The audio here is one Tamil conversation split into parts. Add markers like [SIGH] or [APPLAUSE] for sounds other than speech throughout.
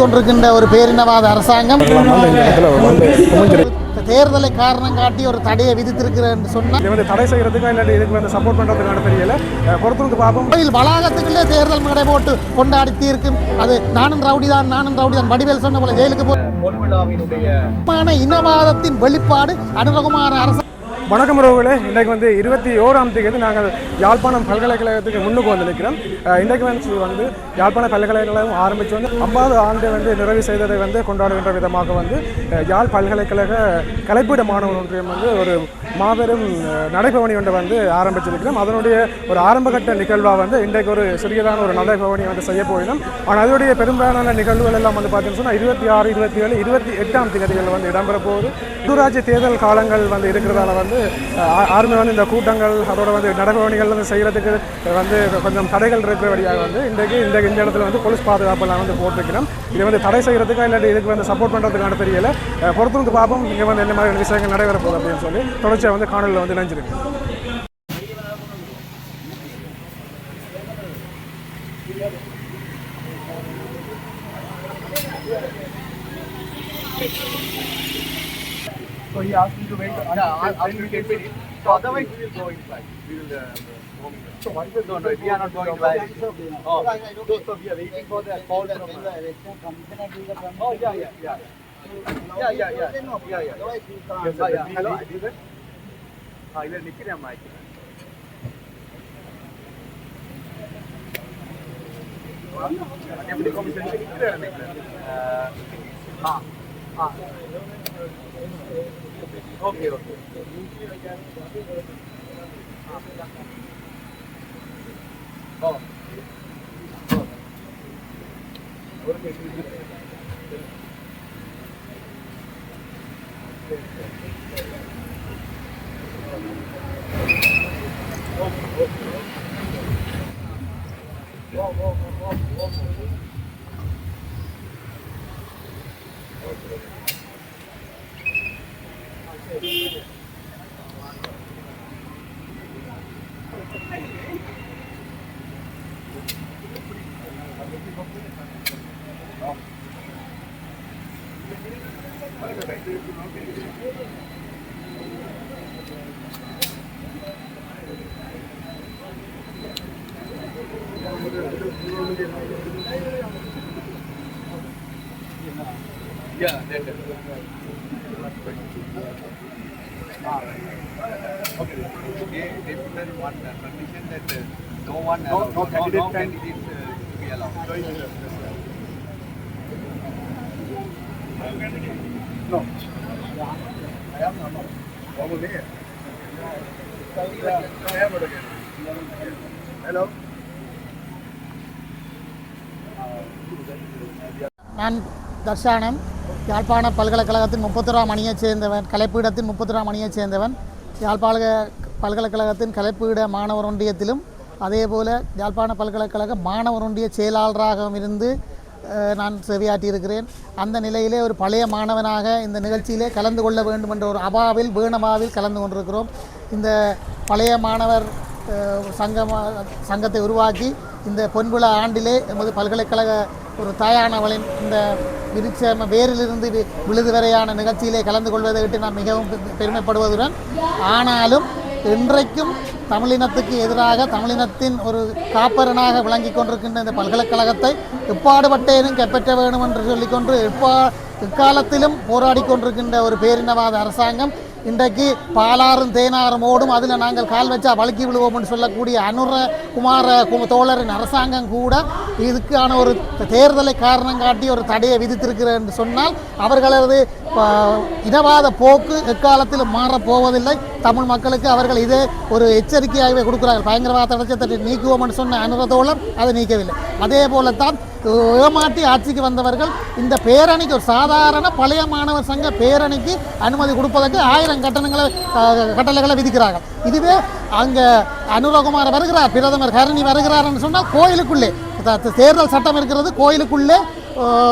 கொண்டிருக்கின்ற ஒரு பேரினவாத அரசாங்கம். தேர்தலை காரணம் காட்டி ஒரு தடையை என்று சொன்னால். வந்து தடை செய்யறதுக்கா இல்லாட்டி இதுக்கு வந்து சப்போர்ட் பண்றதுக்கான தெரியல பார்ப்போம். கோயில் வளாகத்துக்குள்ளே தேர்தல் மேடை போட்டு கொண்டாடி தீர்க்கும். அது நானும் ரவுடி தான் நானும் ரவுடி தான். வடிவேல் சொன்ன போல ஜெயிலுக்கு போய் இனவாதத்தின் வெளிப்பாடு அனுரகுமார அரசு வணக்கம் உறவுகளே. இன்றைக்கு வந்து இருபத்தி ஓராம் தேதி நாங்கள் யாழ்ப்பாணம் பல்கலைக்கழகத்துக்கு முன்னுக்கு வந்து நிற்கிறோம் இன்றைக்கு வந்து வந்து யாழ்ப்பாண பல்கலைக்கழகம் ஆரம்பித்து வந்து ஐம்பது ஆண்டு வந்து நிறைவு செய்ததை வந்து கொண்டாடுகின்ற விதமாக வந்து யாழ் பல்கலைக்கழக கலைப்பீட மாணவர் ஒன்றியம் வந்து ஒரு மாபெரும் நடைபவனி ஒன்றை வந்து ஆரம்பிச்சிருக்கிறோம். அதனுடைய ஒரு ஆரம்பகட்ட நிகழ்வாக வந்து இன்றைக்கு ஒரு சிறியதான ஒரு நடைபவனி வந்து செய்ய போயிடும் ஆனால் அதனுடைய பெரும்பாலான நிகழ்வுகள் எல்லாம் வந்து பார்த்தீங்கன்னு சொன்னால் இருபத்தி ஆறு இருபத்தி ஏழு இருபத்தி எட்டாம் தேதிகளில் வந்து இடம்பெற போகுது. உள்ளூராட்சி தேர்தல் காலங்கள் வந்து இருக்கிறதால வந்து வந்து ஆர்மி வந்து இந்த கூட்டங்கள் அதோட வந்து நடவடிக்கைகள் வந்து செய்கிறதுக்கு வந்து கொஞ்சம் தடைகள் இருக்கிற வழியாக வந்து இன்றைக்கு இந்த இந்த இடத்துல வந்து போலீஸ் பாதுகாப்பெல்லாம் வந்து போட்டிருக்கிறோம். இதை வந்து தடை செய்கிறதுக்கா இல்லாட்டி இதுக்கு வந்து சப்போர்ட் பண்ணுறதுக்கான தெரியல. அஹ், பொறுத்திருந்து பார்ப்போம் இங்கே வந்து என்ன மாதிரி விஷயங்கள் நடைபெற போகுது அப்படின்னு சொல்லி தொடர்ச்சியாக வந்து காணொலியில் வந்து இணைஞ்சிருக்கு asked me to wait. Uh, yeah, then, then we can finish. So otherwise, we will go inside. We will. Uh, so what is the no, no, we are not going live. Oh, so, so we are waiting for the call from. Uh, oh yeah, yeah, yeah. Yeah, yeah, yeah. Yeah, yeah. Yes, sir, yeah. Hello, Adivan. Ah, ಇಲ್ಲಿ ನಿಕ್ಕಿರಿ ಅಮ್ಮ ಆಯ್ತು ಡೆಪ್ಯೂಟಿ ಕಮಿಷನ್ ನಿಕ್ಕಿರಿ ಹಾಂ ಹಾಂ Okay. Yeah, that, that. Okay. They, they put in one uh, condition that uh, no one, no, no, no candidate no, can candidates, uh, to be allowed. No. I am not. Over there. I am again. Hello. நான் தர்ஷானன் யாழ்ப்பாண பல்கலைக்கழகத்தின் முப்பத்தொராம் அணியைச் சேர்ந்தவன் கலைப்பீடத்தின் முப்பத்தொராம் அணியைச் சேர்ந்தவன். யாழ்ப்பாண பல்கலைக்கழகத்தின் கலைப்பீட மாணவர் ஒன்றியத்திலும் அதேபோல யாழ்ப்பாண பல்கலைக்கழக மாணவர் ஒன்றிய செயலாளராகவும் இருந்து நான் செவியாற்றியிருக்கிறேன். அந்த நிலையிலே ஒரு பழைய மாணவனாக இந்த நிகழ்ச்சியிலே கலந்து கொள்ள வேண்டும் என்ற ஒரு அபாவில் வேணமாவில் கலந்து கொண்டிருக்கிறோம். இந்த பழைய மாணவர் அஹ், சங்கமா சங்கத்தை உருவாக்கி இந்த பொன்விழா ஆண்டிலே எமது பல்கலைக்கழக ஒரு தாயானவளின் இந்த விருட்சம வேரிலிருந்து வி- விழுது வரையான நிகழ்ச்சியிலே கலந்து கொள்வதை விட்டு நான் மிகவும் பெருமைப்படுவதுடன் ஆனாலும் இன்றைக்கும் தமிழினத்துக்கு எதிராக தமிழினத்தின் ஒரு காப்பரனாக விளங்கி கொண்டிருக்கின்ற இந்த பல்கலைக்கழகத்தை எப்பாடுபட்டேனும் கைப்பற்ற வேண்டும் என்று சொல்லிக்கொண்டு எப்பா எக்காலத்திலும் போராடி கொண்டிருக்கின்ற ஒரு பேரினவாத அரசாங்கம் இன்றைக்கு பாலாறும் தேனாறும் ஓடும். அதில் நாங்கள் கால் வச்சா வழுக்கி விழுவோம்னு சொல்லக்கூடிய அனுர குமார கு- தோழரின் அரசாங்கம் கூட இதுக்கான ஒரு தேர்தலை காரணம் காட்டி ஒரு தடையை விதித்திருக்கிறது என்று சொன்னால் அவர்களது இனவாத போக்கு எக்காலத்திலும் மாறப் போவதில்லை தமிழ் மக்களுக்கு அவர்கள் இதே ஒரு எச்சரிக்கையாகவே கொடுக்கிறார்கள். பயங்கரவாத தடச்சத்தை நீக்குவோம் என்று சொன்ன அனுர அதை நீக்கவில்லை. அதே போலத்தான் ஏமாற்றி ஆட்சிக்கு வந்தவர்கள் இந்த பேரணிக்கு ஒரு சாதாரண பழைய மாணவர் சங்க பேரணிக்கு அனுமதி கொடுப்பதற்கு ஆயிரம் கட்டணங்களை கட்டளைகளை விதிக்கிறார்கள். இதுவே அங்கே அனுரகுமார் வருகிறார் பிரதமர் கருணி வருகிறார்னு சொன்னால் கோயிலுக்குள்ளே தேர்தல் சட்டம் இருக்கிறது. கோயிலுக்குள்ளே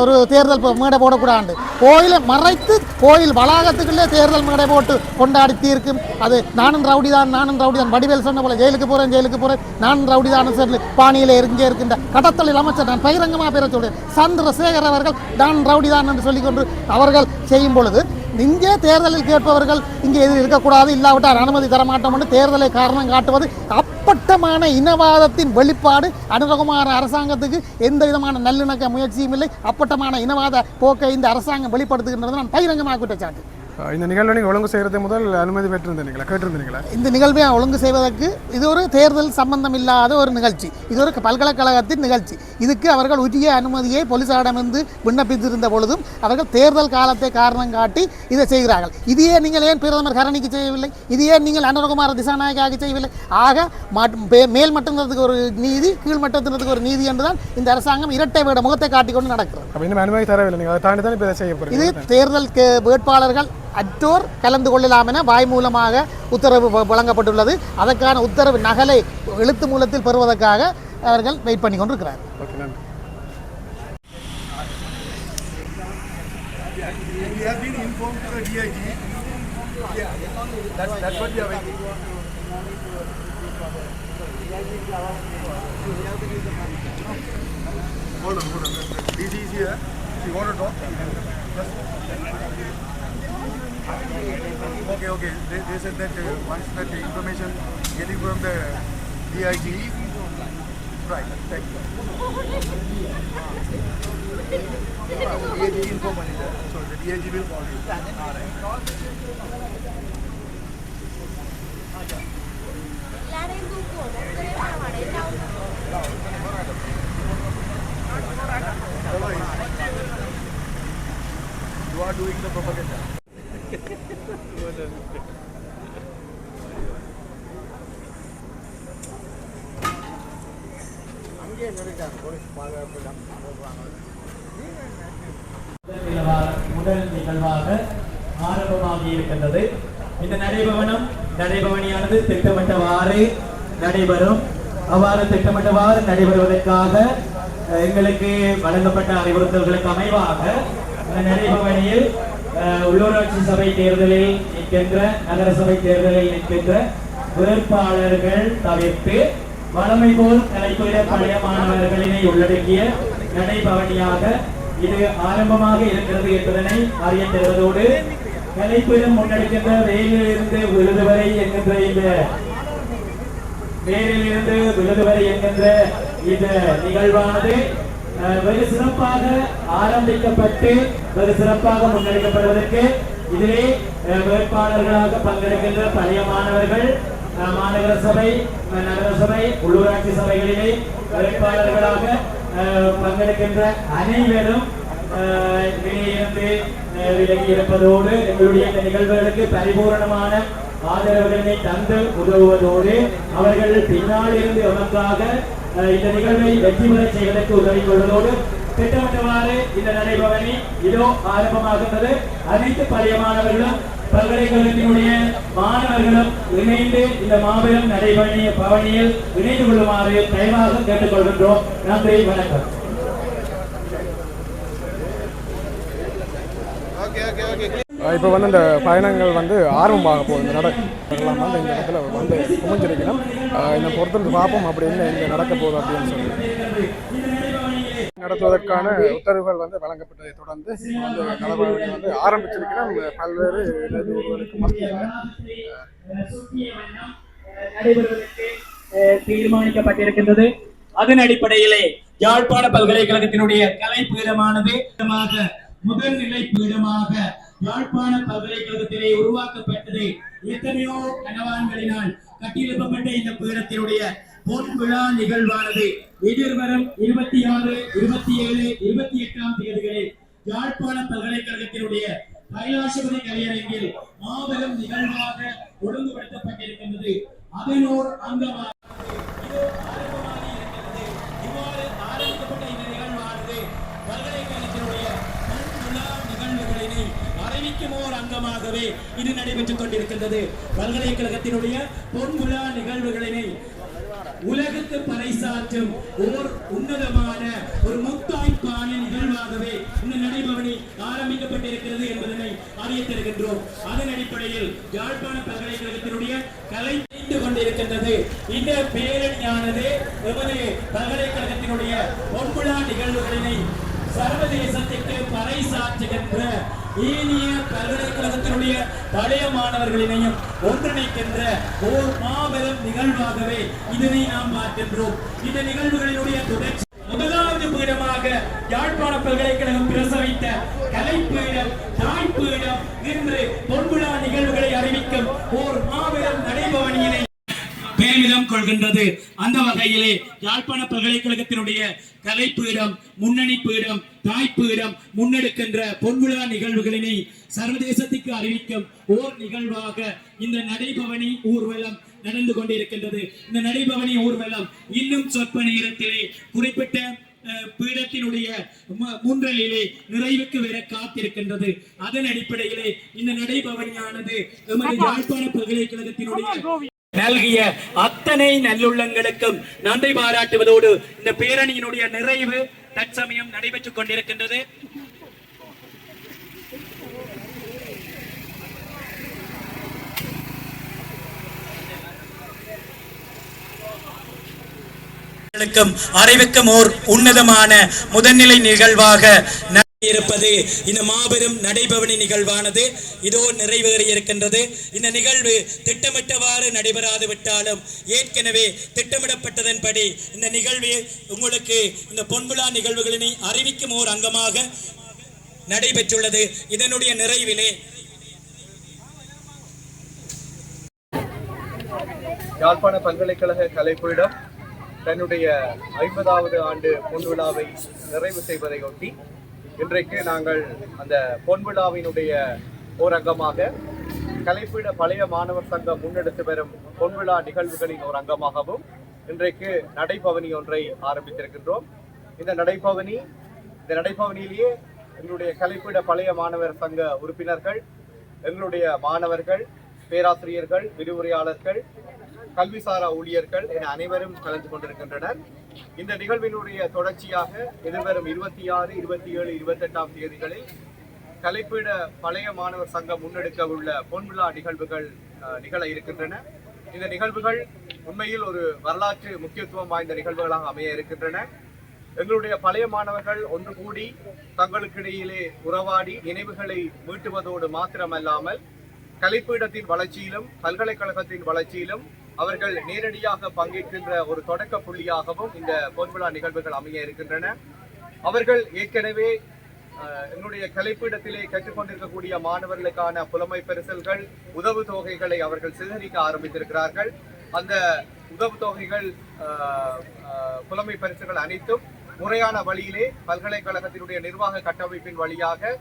ஒரு தேர்தல் மேடை போடக்கூடாது. கோயிலை மறைத்து கோயில் வளாகத்துக்குள்ளே தேர்தல் மேடை போட்டு கொண்டாடி தீர்க்கும். அது நானும் ரவுடி தான் நானும் ரவுடி தான் வடிவேல் சொன்ன போல ஜெயிலுக்கு போகிறேன் ஜெயிலுக்கு போகிறேன் நானும் ரவுடி தான் சொல்லி பாணியில் இங்கே இருக்கின்ற கடத்தலில் அமைச்சர் நான் பகிரங்கமாக பேர சொல்கிறேன் சந்திரசேகர் அவர்கள் நான் ரவுடி தான் என்று சொல்லிக்கொண்டு அவர்கள் செய்யும் பொழுது இங்கே தேர்தலில் கேட்பவர்கள் இங்கே இது இருக்கக்கூடாது இல்லாவிட்டால் அனுமதி தர மாட்டோம் என்று தேர்தலை காரணம் காட்டுவது அப் அப்பட்டமான இனவாதத்தின் வெளிப்பாடு அனுரகுமார அரசாங்கத்துக்கு எந்த விதமான நல்லிணக்க முயற்சியும் இல்லை. அப்பட்டமான இனவாத போக்கை இந்த அரசாங்கம் வெளிப்படுத்துகின்றது. நான் பகிரங்கமாக குற்றச்சாட்டு. இந்த நிகழ்வை நீங்கள் ஒழுங்கு செய்கிறது முதல் அனுமதி பெற்றிருந்தீங்களா? கேட்டிருந்தீங்களா? இந்த நிகழ்வை ஒழுங்கு செய்வதற்கு இது ஒரு தேர்தல் சம்பந்தம் இல்லாத ஒரு நிகழ்ச்சி. இது ஒரு பல்கலைக்கழகத்தின் நிகழ்ச்சி. இதுக்கு அவர்கள் உரிய அனுமதியை போலீசாரிடமிருந்து விண்ணப்பித்திருந்த பொழுதும் அவர்கள் தேர்தல் காலத்தை காரணம் காட்டி இதை செய்கிறார்கள். இதையே நீங்கள் ஏன் பிரதமர் கரணிக்கு செய்யவில்லை? இது ஏன் நீங்கள் அனுரகுமார திசாநாயகாவுக்கு செய்யவில்லை? ஆக மட்- மே- மேல் மட்டத்தினத்துக்கு ஒரு நீதி கீழ் மட்டத்தினத்துக்கு ஒரு நீதி என்றுதான் இந்த அரசாங்கம் இரட்டை வேட முகத்தை காட்டிக்கொண்டு நடக்கிறது. இதை தேர்தல் வேட்பாளர்கள் அற்றோர் கலந்து கொள்ளலாம் என வாய் மூலமாக உத்தரவு வழங்கப்பட்டுள்ளது அதற்கான உத்தரவு நகலை எழுத்து மூலத்தில் பெறுவதற்காக அவர்கள் வெயிட் பண்ணி கொண்டிருக்கிறார் Hold on, hold on. DG is here. If you want to talk, just... Okay, okay. They, they said that uh, once that uh, information getting from the DIG. Right, thank you. [LAUGHS] Uh, DIG info manager. So the DIG will call you. You are doing the propaganda. முதல் நிகழ்வாக ஆரம்பமாகி இருக்கின்றது. இந்த நடைபவனம் நடைபவனியானது திட்டமிட்டவாறு நடைபெறும். அவ்வாறு திட்டமிட்டவாறு நடைபெறுவதற்காக எங்களுக்கு வழங்கப்பட்ட அறிவுறுத்தல்களுக்கு அமைவாக இந்த நடைபவனியில் உள்ளூராட்சி சபை தேர்தலில் நிற்கின்ற நகரசபை தேர்தலில் நிற்கின்ற வேட்பாளர்கள் தவிர்த்து வளமை போல் தலைப்புற பழைய மாணவர்களினை உள்ளடக்கிய நடைபவனியாக இது ஆரம்பமாக இருக்கிறது என்பதனை அறிய தருவதோடு கலைப்பிடம் முன்னெடுக்கின்ற வேலிலிருந்து விழுது வரை என்கின்ற இந்த வேலிலிருந்து விழுது வரை என்கின்ற இந்த நிகழ்வானது வெகு சிறப்பாக ஆரம்பிக்கப்பட்டு வெகு சிறப்பாக முன்னெடுக்கப்படுவதற்கு இதிலே வேட்பாளர்களாக பங்கெடுக்கின்ற பழைய மாணவர்கள் மாநகர சபை நகர சபை உள்ளூராட்சி சபைகளிலே வேட்பாளர்களாக பங்கெடுக்கின்ற அனைவரும் அஹ், விலகி இருப்பதோடு எங்களுடைய இந்த நிகழ்வுகளுக்கு பரிபூரணமான ஆதரவுகளை தந்து உதவுவதோடு அவர்கள் பின்னால் இருந்து எமக்காக இந்த நிகழ்வை வெற்றி பெறச் செய்வதற்கு உதவி கொள்வதோடு திட்டமிட்டவாறு இந்த நடைபவனி இதோ ஆரம்பமாகின்றது. அனைத்து பழைய மாணவர்களும் பல்கலைக்கழகத்தினுடைய மாணவர்களும் இணைந்து இந்த மாபெரும் நடைபவனி பவனியில் இணைந்து கொள்ளுமாறு தயவாக கேட்டுக்கொள்கின்றோம். நன்றி வணக்கம். இப்போ வந்து இந்த பயணங்கள் வந்து ஆர்வமாக போகுது. இந்த நடக்கலாம் வந்து இந்த இடத்துல வந்து குமிஞ்சிருக்கணும். இந்த பொறுத்திருந்து பார்ப்போம் அப்படின்னு இங்கே நடக்க போகுது அப்படின்னு சொல்லி. நடத்துவதற்கான உத்தரவுகள் வந்து வழங்கப்பட்டதை தொடர்ந்து வந்து நடைமுறை வந்து ஆரம்பிச்சிருக்கிறோம். பல்வேறு ஒருவருக்கு மத்தியில். நடைபெறுவதற்கு தீர்மானிக்கப்பட்டிருக்கின்றது. அதன் அடிப்படையிலே யாழ்ப்பாண பல்கலைக்கழகத்தினுடைய கலை பீடமானது முதல் நிலை பீடமாக யாழ்ப்பாண பல்கலைக்கழகத்திலே உருவாக்கப்பட்டது எத்தனையோ கனவான்களினால் கட்டியெழுப்பப்பட்ட இந்த பீடத்தினுடைய பொன் விழா நிகழ்வானது எதிர்வரும் இருபத்தி ஆறு இருபத்தி ஏழு இருபத்தி எட்டாம் தேதிகளில் யாழ்ப்பாண பல்கலைக்கழகத்தினுடைய கைலாசபதி கலையரங்கில் மாபெரும் நிகழ்வாக ஒழுங்குபடுத்தப்பட்டிருக்கின்றது. அதனோர் அங்கமாக இதோ ஆரம்பமாகி இருக்கிறது. இவ்வாறு ஆரம்பிக்கப்பட்ட இந்த நிகழ்வானது பல்கலைக்கழகத்தினுடைய பொன் விழா நிகழ்வுகளினை அறிவிக்கும் ஓர் அங்கமாகவே இது நடைபெற்றுக் கொண்டிருக்கின்றது. பல்கலைக்கழகத்தினுடைய பொன்விழா நிகழ்வுகளினை உலகத்து பறைசாற்றும் ஓர் உன்னதமான ஒரு முத்தாய்ப்பான நிகழ்வாகவே இந்த நடைபவனி ஆரம்பிக்கப்பட்டிருக்கிறது என்பதனை அறிய தருகின்றோம். அதன் அடிப்படையில் யாழ்ப்பாண பல்கலைக்கழகத்தினுடைய கலை நீண்டு கொண்டிருக்கின்றது. இந்த பேரணியானது எமது பல்கலைக்கழகத்தினுடைய பொன்விழா நிகழ்வுகளினை சர்வதேசத்திற்கு பறைசாற்றுகின்ற ஈனிய பல்கலைக்கழகத்தினுடைய பழைய மாணவர்களினையும் ஒன்றிணைக்கின்ற ஓர் மாபெரும் நிகழ்வாகவே இதனை நாம் பார்க்கின்றோம். இந்த நிகழ்வுகளினுடைய தொடர்ச்சி முதலாவது பீடமாக யாழ்ப்பாண பல்கலைக்கழகம் பிரசவித்த கலைப்பீடம் தாய்ப்பீடம் இன்று பொன்விழா நிகழ்வுகளை அறிவிக்கும் ஓர் மாபெரும் நடைபவனியினை பெருமிதம் கொள்கின்றது. அந்த வகையிலே யாழ்ப்பாண பல்கலைக்கழகத்தினுடைய கலைப்பீடம் முன்னணி பீடம் தாய்ப்பீடம் முன்னெடுக்கின்ற பொன்விழா நிகழ்வுகளினை சர்வதேசத்துக்கு அறிவிக்கும் ஓர் நிகழ்வாக இந்த நடைபவனி ஊர்வலம் நடந்து கொண்டிருக்கின்றது. இந்த நடைபவனி ஊர்வலம் இன்னும் சொற்ப நேரத்திலே குறிப்பிட்ட பீடத்தினுடைய முன்றலிலே நிறைவுக்கு வர காத்திருக்கின்றது. அதன் அடிப்படையிலே இந்த நடைபவனியானது எமது யாழ்ப்பாண பல்கலைக்கழகத்தினுடைய நல்கிய அத்தனை நல்லுள்ளங்களுக்கும் நன்றி பாராட்டுவதோடு இந்த பேரணியினுடைய நிறைவு தற்சமயம் நடைபெற்றுக் கொண்டிருக்கின்றது. க்கும் அறிவிக்கும் ஓர் உன்னதமான முதன்நிலை நிகழ்வாக இருப்பது. இந்த மாபெரும் நடைபவனி நிகழ்வானது இதோ நிறைவேற இருக்கின்றது. இந்த நிகழ்வு திட்டமிட்டவாறு நடைபெறாது விட்டாலும் ஏற்கனவே திட்டமிடப்பட்டதன்படி இந்த நிகழ்வு உங்களுக்கு இந்த பொன்விழா நிகழ்வுகளினை அறிவிக்கும் ஓர் அங்கமாக நடைபெற்றுள்ளது. இதனுடைய நிறைவிலே யாழ்ப்பாண பல்கலைக்கழக கலைப்பீடம் தன்னுடைய ஐம்பதாவது ஆண்டு பொன்விழாவை நிறைவு செய்வதையொட்டி இன்றைக்கு நாங்கள் அந்த பொன்விழாவினுடைய ஓர் அங்கமாக கலைப்பீட பழைய மாணவர் சங்கம் முன்னெடுத்து வரும் பொன்விழா நிகழ்வுகளின் ஒரு அங்கமாகவும் இன்றைக்கு நடைபவனி ஒன்றை ஆரம்பித்திருக்கின்றோம். இந்த நடைபவனி இந்த நடைபவனியிலேயே எங்களுடைய கலைப்பீட பழைய மாணவர் சங்க உறுப்பினர்கள் எங்களுடைய மாணவர்கள் பேராசிரியர்கள் விரிவுரையாளர்கள் கல்விசாரா ஊழியர்கள் என அனைவரும் கலந்து கொண்டிருக்கின்றனர். இந்த நிகழ்வினுடைய தொடர்ச்சியாக எதிர்வரும் இருபத்தி ஆறு இருபத்தி ஏழு இருபத்தெட்டாம் தேதிகளில் கலைப்பீட பழைய மாணவர் சங்கம் முன்னெடுக்க உள்ள பொன்விழா நிகழ்வுகள் நிகழ இருக்கின்றன. இந்த நிகழ்வுகள் உண்மையில் ஒரு வரலாற்று முக்கியத்துவம் வாய்ந்த நிகழ்வுகளாக அமைய இருக்கின்றன. எங்களுடைய பழைய மாணவர்கள் ஒன்று கூடி தங்களுக்கிடையிலே உறவாடி நினைவுகளை மீட்டுவதோடு மாத்திரமல்லாமல் கலைப்பீடத்தின் வளர்ச்சியிலும் பல்கலைக்கழகத்தின் வளர்ச்சியிலும் அவர்கள் நேரடியாக பங்கேற்கின்ற ஒரு தொடக்க புள்ளியாகவும் இந்த பொன்விழா நிகழ்வுகள் அமைய இருக்கின்றன. அவர்கள் ஏற்கனவே என்னுடைய எங்களுடைய கலைப்பீடத்திலே கற்றுக்கொண்டிருக்கக்கூடிய மாணவர்களுக்கான புலமை பரிசல்கள் உதவு தொகைகளை அவர்கள் சேகரிக்க ஆரம்பித்திருக்கிறார்கள். அந்த உதவு தொகைகள் புலமை பரிசுகள் அனைத்தும் முறையான வழியிலே பல்கலைக்கழகத்தினுடைய நிர்வாக கட்டமைப்பின் வழியாக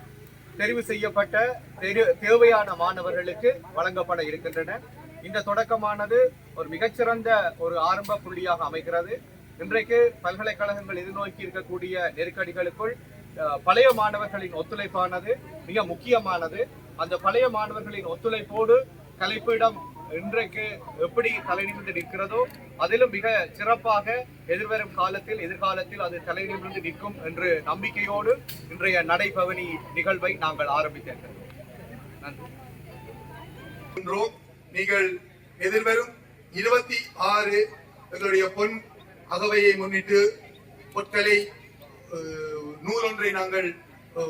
தெரிவு செய்யப்பட்ட தெரு- தேவையான மாணவர்களுக்கு வழங்கப்பட இருக்கின்றன. இந்த தொடக்கமானது ஒரு மிகச்சிறந்த ஒரு ஆரம்ப புள்ளியாக அமைகிறது. இன்றைக்கு பல்கலைக்கழகங்கள் எதிர்நோக்கி இருக்கக்கூடிய நெருக்கடிகளுக்குள் பழைய மாணவர்களின் ஒத்துழைப்பானது மிக முக்கியமானது. அந்த பழைய மாணவர்களின் ஒத்துழைப்போடு கலைப்பிடம் இன்றைக்கு எப்படி தலைநிமிர்ந்து நிற்கிறதோ அதிலும் மிக சிறப்பாக எதிர்வரும் காலத்தில் எதிர்காலத்தில் அது தலைநிமிர்ந்து நிற்கும் என்று நம்பிக்கையோடு இன்றைய நடைபவனி நிகழ்வை நாங்கள் ஆரம்பித்திருக்கிறோம் நன்றி. நீங்கள் எதிர்வரும் இருபத்தி ஆறு எங்களுடைய பொன் அகவையை முன்னிட்டு பொற்களை நூல் ஒன்றை நாங்கள்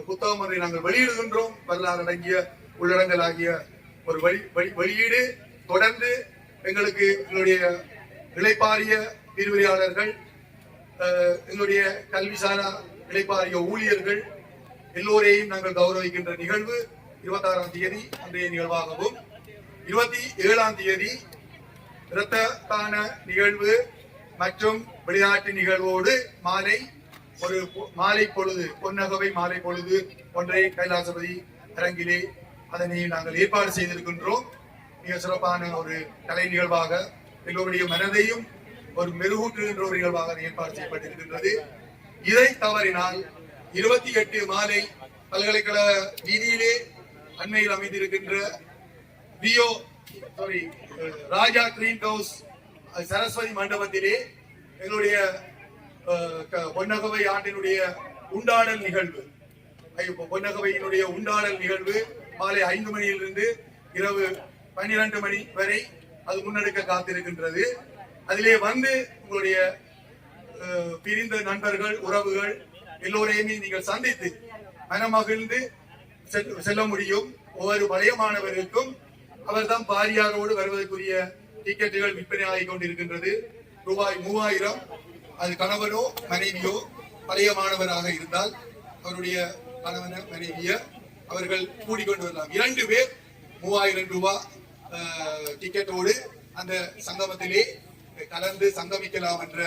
புத்தகம் ஒன்றை நாங்கள் வெளியிடுகின்றோம். வரலாறு அடங்கிய உள்ளடங்கல் ஆகிய ஒரு வழி வழி- வெளியீடு. தொடர்ந்து எங்களுக்கு எங்களுடைய இளைப்பாறிய விரிவுரையாளர்கள் எங்களுடைய கல்விசாரா இளைப்பாறிய ஊழியர்கள் எல்லோரையும் நாங்கள் கௌரவிக்கின்ற நிகழ்வு இருபத்தாறாம் தேதி அன்றைய நிகழ்வாகவும் இருபத்தி ஏழாம் தேதி இரத்த தான நிகழ்வு மற்றும் வெளிநாட்டு நிகழ்வோடு மாலை ஒரு பொ- மாலை பொழுது பொன்னகவை மாலை பொழுது ஒன்றை கைலாசபதி அரங்கிலே அதனை நாங்கள் ஏற்பாடு செய்திருக்கின்றோம். மிக சிறப்பான ஒரு கலை நிகழ்வாக எல்லோருடைய மனதையும் ஒரு மெருகூற்றுகின்ற ஒரு நிகழ்வாக ஏற்பாடு செய்யப்பட்டிருக்கின்றது. இதை தவறினால் இருபத்தி எட்டு மாலை பல்கலைக்கழக வீதியிலே அண்மையில் அமைந்திருக்கின்ற ரியோ சாரி ராஜா கிரீன் ஹவுஸ் சரஸ்வதி மண்டபத்திலே எங்களுடைய பொன்னகவை ஆண்டினுடைய உண்டாடல் நிகழ்வு. பொன்னகவையினுடைய உண்டாடல் நிகழ்வு மாலை ஐந்து மணியிலிருந்து இரவு பன்னிரண்டு மணி வரை அது முன்னெடுக்க காத்திருக்கின்றது. அதிலே வந்து உங்களுடைய பிரிந்த நண்பர்கள் உறவுகள் எல்லோரையுமே நீங்கள் சந்தித்து மனமகிழ்ந்து செல்ல முடியும். ஒவ்வொரு பழைய மாணவருக்கும் அவர்தான் பாரியாரோடு வருவதற்குரிய டிக்கெட்டுகள் விற்பனை ஆகிக் கொண்டிருக்கின்றது. ரூபாய் மூவாயிரம். அது கணவனோ மனைவியோ பழைய மாணவராக இருந்தால் அவருடைய கணவன மனைவிய அவர்கள் கூடிக்கொண்டு வரலாம். இரண்டு பேர் மூவாயிரம் ரூபாய் டிக்கெட்டோடு அந்த சங்கமத்திலே கலந்து சங்கமிக்கலாம் என்ற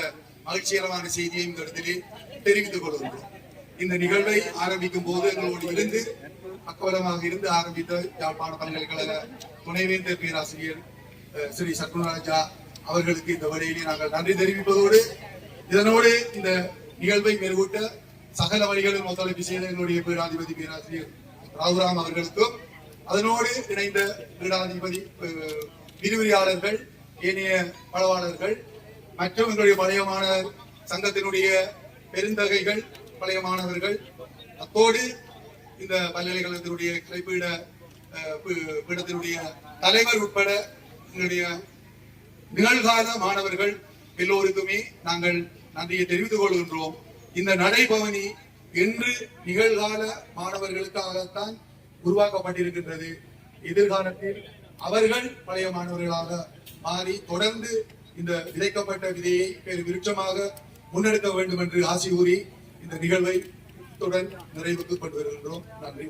மகிழ்ச்சிகரமான செய்தியை இந்த இடத்திலே தெரிவித்துக் கொள்கின்றோம். இந்த நிகழ்வை ஆரம்பிக்கும் போது எங்களோடு இருந்து அக்கவரமாக இருந்து ஆரம்பித்த யாழ்ப்பாண பல்கலைக்கழக துணைவேந்தர் பேராசிரியர் ஸ்ரீ சத்குணராஜா அவர்களுக்கு இந்த வழியிலே நாங்கள் நன்றி தெரிவிப்பதோடு இதனோடு இந்த நிகழ்வை மெருகூட்ட சகல வழிகளும் ஒத்துழைப்பு செய்த எங்களுடைய பீடாதிபதி பேராசிரியர் ராகுராம் அவர்களுக்கும் அதனோடு இணைந்த பீடாதிபதி விரிவுரையாளர்கள் ஏனைய பலவாளர்கள் மற்றும் எங்களுடைய பழையமான சங்கத்தினுடைய பெருந்தகைகள் பழைய மாணவர்கள் அத்தோடு இந்த பல்கலைக்கழகத்தினுடைய கலைப்பீட பீடத்தினுடைய தலைவர் உட்பட எங்களுடைய நிகழ்கால மாணவர்கள் எல்லோருக்குமே நாங்கள் நன்றியை தெரிவித்துக் கொள்கின்றோம். இந்த நடைபவனி இன்று நிகழ்கால மாணவர்களுக்காகத்தான் உருவாக்கப்பட்டிருக்கின்றது. எதிர்காலத்தில் அவர்கள் பழைய மாணவர்களாக மாறி தொடர்ந்து இந்த விதைக்கப்பட்ட விதையை பெரு விருட்சமாக முன்னெடுக்க வேண்டும் என்று ஆசி கூறி இந்த நிகழ்வை இத்துடன் நிறைவுக்கு கொண்டு வருகின்றோம். நன்றி.